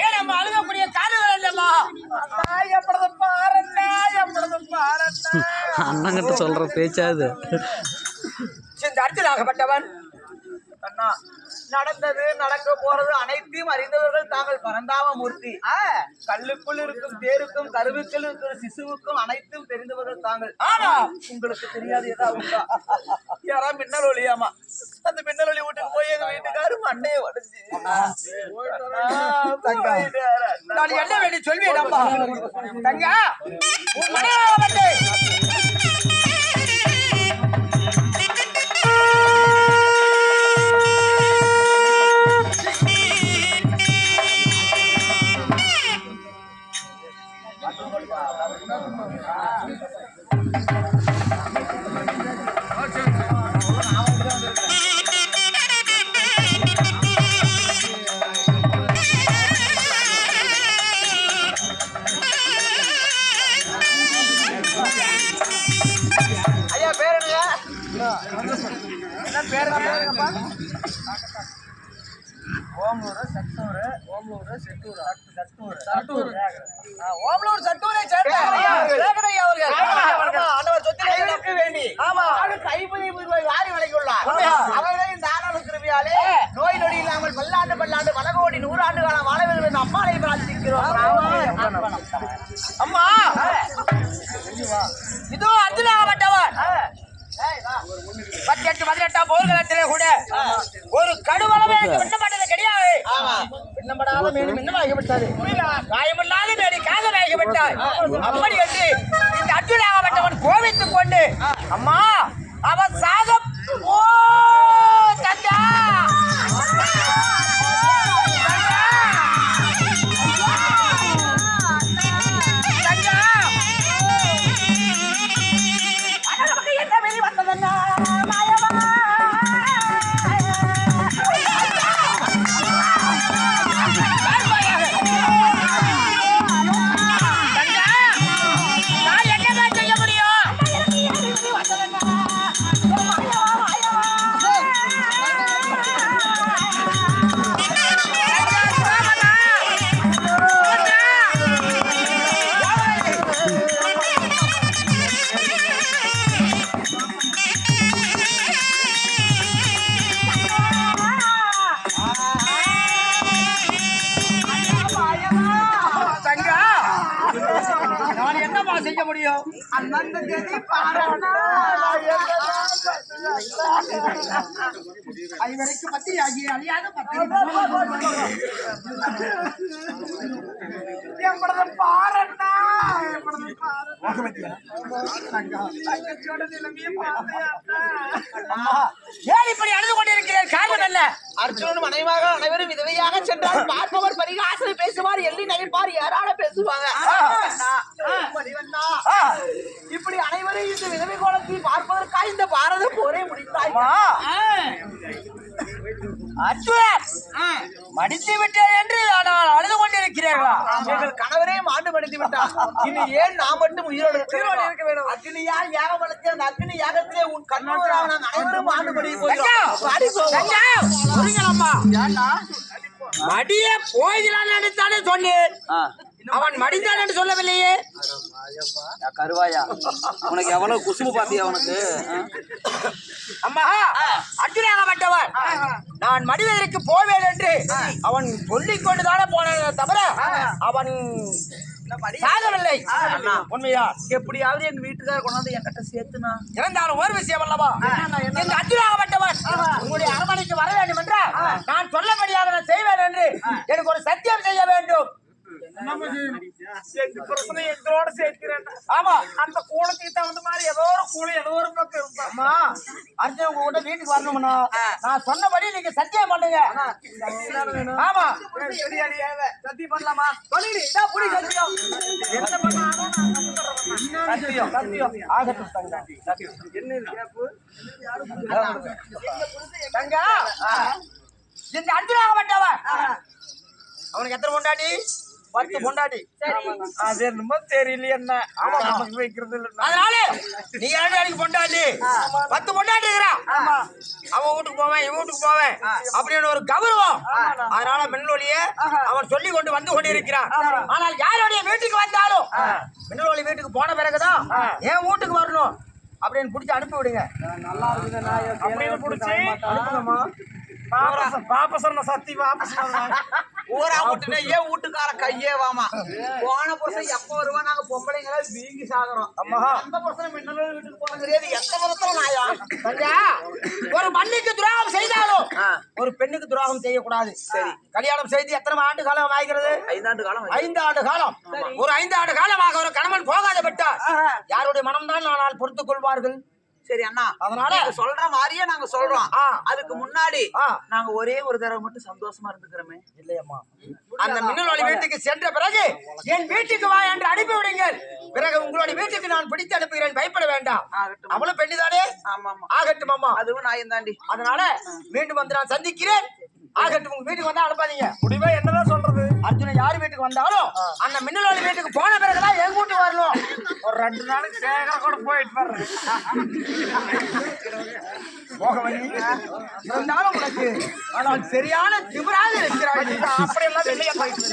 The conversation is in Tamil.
ஏன் நம்ம அழுகக்கூடிய காரணம் இல்லம்மா அண்ணங்கிட்ட சொல்ற பேச்சா இது இந்த அர்த்தனாகப்பட்டவன் அண்ணா நடந்தது நடக்க போறது அனைத்தையும் அறிந்தவர்கள் தாங்கள் பரந்தாம மூர்த்தி கல்லுக்குள் இருக்கும் தேருக்கும் கருவுக்குள் இருக்கிற சிசுவுக்கும் அனைத்தும் தெரிந்தவர்கள் தாங்கள். ஆனா உங்களுக்கு தெரியாது ஏதாவது? யாரா மின்னல் ஒளியாமா? அந்த மின்னல் ஒளி வீட்டுக்கு போய் எங்க வீட்டுக்காரு மண்டையை உடைச்சு. நான் என்ன வேண்டி சொல்வேன் தங்கா ஓமலூர் சட்டூர் ஓமலூர் செட்டூர் சட்டூர் சட்டூர் ஓமலூர் சட்டூரை சேர்ந்த சேகரையா அவர்கள் சொத்திற்கு வேண்டி ஆமா கைப்பதி ரூபாய் வாரி வழங்கியுள்ளார் அவர்களே இந்த ஆனாலும் கிருபியாலே நோய் நொடி இல்லாமல் பல்லாண்டு பல்லாண்டு பல கோடி நூறாண்டு காலம் வாழ வேண்டும் என்று அம்மாவை பிரார்த்திக்கிறோம் அம்மா இதோ பத்தெட்டு பதினெட்டாம் போர்க்களத்திலே கூட ஒரு கடுவளவே விண்ணப்பட்டது கிடையாது. விண்ணப்படாத மேலும் விண்ணமாகிவிட்டது காயமில்லாத மேடி காதலாகிவிட்டார் அப்படி என்று இந்த அர்ஜுனாகப்பட்டவன் கோவித்துக் கொண்டு அம்மா அவன் சாக செய்ய முடியும். அந்தந்த கதி ஐவரைக்கு பத்திரி ஆகிய அழியாத பத்திரி எப்படது எப்படது ஏன் இப்படி அழுது கொண்டிருக்கிறேன் காரணம் என்ன அர்ஜுனன் மனைவாக அனைவரும் விதவையாக சென்றால் பார்ப்பவர் பரிகாசனை பேசுவார் எள்ளி நகைப்பார் யாரால பேசுவாங்க இப்படி அனைவரும் இந்த விதவை கோலத்தில் பார்ப்பதற்காக இந்த பாரத மடித்து விட்டேன் என்று நான் அழுது கொண்டிருக்கிறீர்களா? எங்கள் கணவரே மாண்டு மடித்து விட்டார். இனி ஏன் நான் மட்டும் உயிரோடு உயிரோடு இருக்க வேண்டும். அக்னியால் யாகம் வளர்த்து அந்த அக்னி யாகத்திலே உன் கண்ணூராக நாங்கள் அனைவரும் மாண்டு மடி மடிய போகிறான் என்று தானே சொன்னேன். அவன் மடிந்தான் என்று சொல்லவில்லையே. கருவாயா. உனக்கு எவ்வளவு குசும்பு பாத்தியா உனக்கு? அம்மா அர்ஜுனாகப்பட்டவன் நான் மனிதருக்கு போவேன் என்று அவன் சொல்லிக் கொண்டுதானே போனே தவிர அவன் சாகவில்லை. உண்மையா? எப்படியாவது எங்க வீட்டுக்கார கொண்டாந்து என்கிட்ட சேர்த்துனா? இருந்தாலும் ஒரு விஷயம் அல்லவா? இந்த அர்ஜுனாகப்பட்டவன் உங்களுடைய அரண்மனைக்கு வர வேண்டும் என்றால் நான் சொல்லபடியாக நான் செய்வேன் என்று எனக்கு ஒரு சத்தியம் செய்ய வேண்டும். எங்க பிரச்சனை எங்களோட சேர்க்கிறேன் ஆமா அந்த கூலத்துக்கு தகுந்த மாதிரி ஏதோ ஒரு கூலம் ஏதோ ஒரு பக்கம் அம்மா அர்ஜுன் உங்க கூட வீட்டுக்கு வரணும்னா நான் சொன்னபடி நீங்க சத்தியம் பண்ணுங்க. ஆமா. சத்தியம் பண்ணலாமா? சொல்லிடு இதா புடி சத்தியம். என்ன பண்ணாலும் சத்தியம். சத்தியம். ஆகட்டும் தங்க. என்ன கேப்பு? தங்க இந்த அர்ஜுனாகப்பட்டவன் அவனுக்கு எத்தனை கொண்டாடி பத்து பொண்டாட்டி. அது என்னமோ தெரியல என்ன ஆமா. நமக்கு வைக்கிறது இல்ல அதனால நீ ஏழு வேலைக்கு பொண்டாட்டி? பத்து பொண்டாட்டி இருக்கிறான் அவன் வீட்டுக்கு போவேன் இவன் வீட்டுக்கு போவேன் அப்படின்னு ஒரு கௌரவம். அதனால மின்னொலியே அவன் சொல்லி கொண்டு வந்து கொண்டு இருக்கிறான் ஆனால் யாருடைய வீட்டுக்கு வந்தாலும் மின்னொலி வீட்டுக்கு போன பிறகுதான் என் வீட்டுக்கு வரணும் அப்படின்னு பிடிச்சி அனுப்பி விடுங்க. அப்படின்னு புடிச்சு அனுப்புங்கம்மா பாப்ப பாப்ப சொன்ன சத்தி பாப்ப சொன்ன ஊரா விட்டுனே ஏன் வீட்டுக்கார கையே வாமா? போன புருஷன் எப்ப வருவா நாங்க பொம்பளைங்கள வீங்கி சாகுறோம். அந்த புருஷன் மின்னல் வீட்டுக்கு போன கிடையாது எந்த விதத்துல நாயா? சஞ்சா, ஒரு மண்ணுக்கு துரோகம் செய்தாலும் ஒரு பெண்ணுக்கு துரோகம் செய்யக்கூடாது. சரி. கல்யாணம் செய்து எத்தனை ஆண்டு காலம் ஆகிறது? ஐந்தாண்டு காலம் ஐந்து ஆண்டு காலம். ஒரு ஐந்து ஆண்டு காலமாக ஒரு கணவன் போகாத விட்டார் யாருடைய மனம்தான் ஆனால் பொறுத்துக் கொள்வார்கள்? சரி அண்ணா அதனால சொல்ற மாதிரியே நாங்க சொல்றோம். அதுக்கு முன்னாடி. நாங்க ஒரே ஒரு தடவை மட்டும் சந்தோஷமா இருந்துக்கிறோமே. இல்லையம்மா. அந்த மின்னலொளி வீட்டுக்கு சென்ற பிறகு என் வீட்டுக்கு வா என்று அனுப்பி விடுங்கள். பிறகு உங்களுடைய வீட்டுக்கு நான் பிடித்து அனுப்புகிறேன். பயப்பட வேண்டாம். ஆகட்டும். அவளும் பெண்ணுதானே? ஆமா ஆமா ஆகட்டும் அம்மா. அதுவும் நான் தாண்டி. அதனால மீண்டும் வந்து நான் சந்திக்கிறேன். ஆகட்டும். உங்க வீட்டுக்கு வந்தா அனுப்பாதீங்க. முடிவே என்னதான் அர்ஜுன யார் வீட்டுக்கு வந்தாலும் அந்த மின்னலொளி வீட்டுக்கு போன பிறகுதான் என் வீட்டுக்கு வரணும். ஒரு ரெண்டு நாளைக்கு சேகர கூட போயிட்டு வர்றேன் போகவனி இருந்தாலும் உனக்கு ஆனால் சரியான திமிராக இருக்கிறாய். அப்படி எல்லாம் வெளியே போயிட்டு.